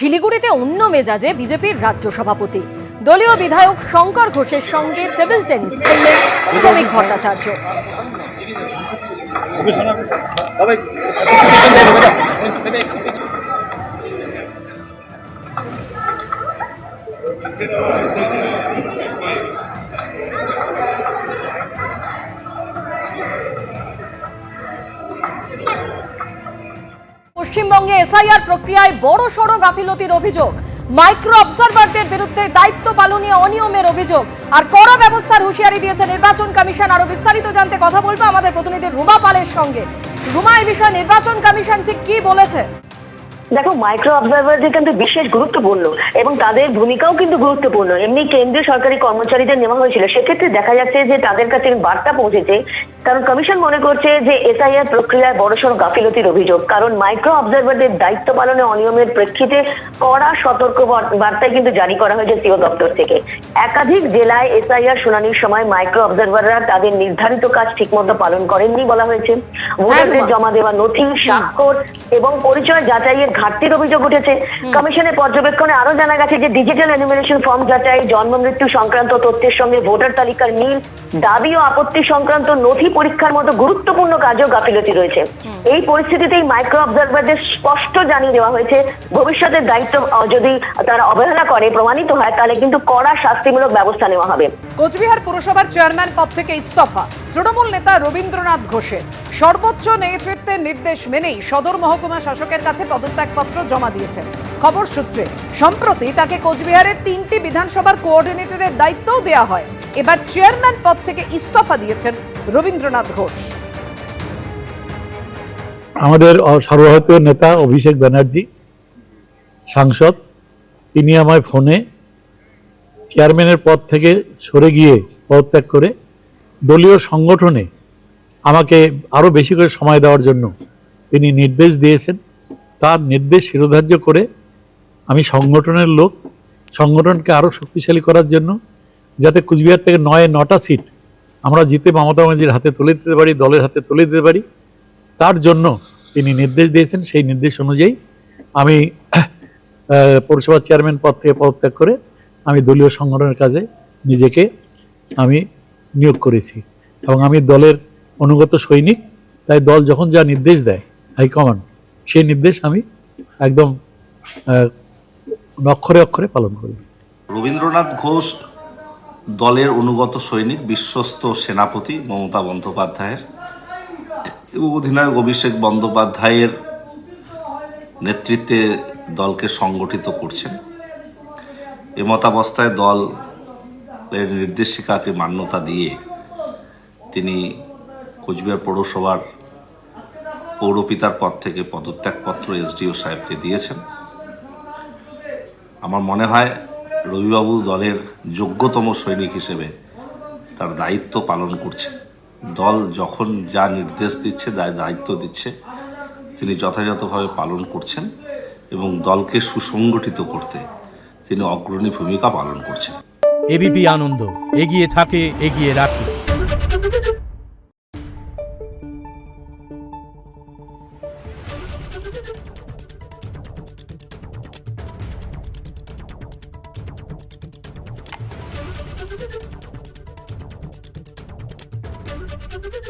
শিলিগুড়িতে অন্য মেজাজে বিজেপির রাজ্য সভাপতি। দলীয় বিধায়ক শঙ্কর ঘোষের সঙ্গে টেবিল টেনিস খেললেন শ্রমিক ভট্টাচার্য। পশ্চিমবঙ্গে এসআইআর প্রক্রিয়ায় বড় সড় গাফিলতির অভিযোগ। মাইক্রো অবজারভারদের বিরুদ্ধে দায়িত্ব পালনে অনিয়মের অভিযোগ। আর কড়া ব্যবস্থার হুঁশিয়ারি দিয়েছে নির্বাচন কমিশন। আরও বিস্তারিত জানতে কথা বলব আমাদের প্রতিনিধি রুমা পালের সঙ্গে। রুমা, এই বিষয়ে নির্বাচন কমিশন ঠিক কি বলেছে? দেখো, মাইক্রো অবজারভারদের কিন্তু বিশেষ গুরুত্বপূর্ণ এবং তাদের ভূমিকাও কিন্তু গুরুত্বপূর্ণ। এমনি কেন্দ্রীয় সরকারি কর্মচারীদের নেওয়া হয়েছিল। সেক্ষেত্রে দেখা যাচ্ছে যে তাদের কাছে বার্তা পৌঁছেছে কারণ কমিশন মনে করছে যে এসআইআর প্রক্রিয়ায় বড়সড় গাফিলতির অভিযোগ। কারণ মাইক্রো অবজারভারদের দায়িত্ব পালনে অনিয়মের প্রেক্ষিতে কড়া সতর্ক বার- বার্তায় কিন্তু জারি করা হয়েছে সিও দপ্তর থেকে। একাধিক জেলায় এসআইআর শুনানির সময় মাইক্রো অবজারভাররা তাদের নির্ধারিত কাজ ঠিকমতো পালন করেননি বলা হয়েছে। ভোটারদের জমা দেওয়া নথি স্বাক্ষর এবং পরিচয় যাচাইয়ের ঘাটতির অভিযোগ উঠেছে। কমিশনের পর্যবেক্ষণে আরও জানা গেছে যে ডিজিটাল এনিমিনেশন ফর্ম যাচাই জন্ম মৃত্যু সংক্রান্ত তথ্যের সঙ্গে ভোটার তালিকার মিল দাবি ও আপত্তি সংক্রান্ত নথি পরীক্ষার মতো গুরুত্বপূর্ণ কাজেও গাফিলতি রয়েছে। এই পরিস্থিতিতেই মাইক্রো অবজারভারদের স্পষ্ট জানিয়ে দেওয়া হয়েছে ভবিষ্যতের দায়িত্ব যদি তারা অবহেলা করে প্রমাণিত হয় তাহলে কিন্তু কড়া শাস্তিমূলক ব্যবস্থা নেওয়া হবে। কোচবিহার পুরসভার চেয়ারম্যান পদ থেকে ইস্তফা। তৃণমূল নেতা রবীন্দ্রনাথ ঘোষের সর্বোচ্চ নেতৃত্বের নির্দেশ মেনেই সদর মহকুমা শাসকের কাছে পদত্যাগপত্র জমা দিয়েছেন খবর সূত্রে সম্প্রতি তাকে কোচবিহারের তিনটি বিধানসভার কোঅর্ডিনেটরের দায়িত্বও দেওয়া হয়। এবার চেয়ারম্যান পদ থেকে ইস্তফা দিয়েছেন রবীন্দ্রনাথ ঘোষ। আমাদের সর্বভারতীয় নেতা অভিষেক ব্যানার্জি, সাংসদ, তিনি আমায় ফোনে চেয়ারম্যানের পদ থেকে সরে গিয়ে পদত্যাগ করে দলীয় সংগঠনে আমাকে আরও বেশি করে সময় দেওয়ার জন্য তিনি নির্দেশ দিয়েছেন। তার নির্দেশ শিরোধার্য করে আমি সংগঠনের লোক, সংগঠনকে আরও শক্তিশালী করার জন্য যাতে কুচবিহার থেকে নয়, নটা সিট আমরা জিতে মমতা ব্যানার্জির হাতে তুলে দিতে পারি, দলের হাতে তুলে দিতে পারি। তার জন্য তিনি নির্দেশ দিয়েছেন, সেই নির্দেশ অনুযায়ী আমি পৌরসভা চেয়ারম্যান পদ থেকে পদত্যাগ করে আমি দলীয় সংগঠনের কাজে নিজেকে আমি নিয়োগ করেছি এবং আমি দলের অনুগত সৈনিক। তাই দল যখন যা নির্দেশ দেয় হাইকমান্ড সেই নির্দেশ আমি একদম অক্ষরে অক্ষরে পালন করি। রবীন্দ্রনাথ ঘোষ দলের অনুগত সৈনিক বিশ্বস্ত সেনাপতি মমতা বন্দ্যোপাধ্যায়ের এবং অধিনায়ক অভিষেক বন্দ্যোপাধ্যায়ের নেতৃত্বে দলকে সংগঠিত করছেন। এমতাবস্থায় দলের নির্দেশিকাকে মান্যতা দিয়ে তিনি কোচবিহার পৌরসভার পৌরপিতার পদ থেকে পদত্যাগপত্র এসডিও সাহেবকে দিয়েছেন। আমার মনে হয় রবিবাবু দলের যোগ্যতম সৈনিক হিসেবে তার দায়িত্ব পালন করছে দল যখন যা নির্দেশ দিচ্ছে দায়িত্ব দিচ্ছে, তিনি যথাযথভাবে পালন করছেন এবং দলকে সুসংগঠিত করতে তিনি অগ্রণী ভূমিকা পালন করছেন। এবিপি আনন্দ, এগিয়ে থাকে, এগিয়ে রাখে। Thank you.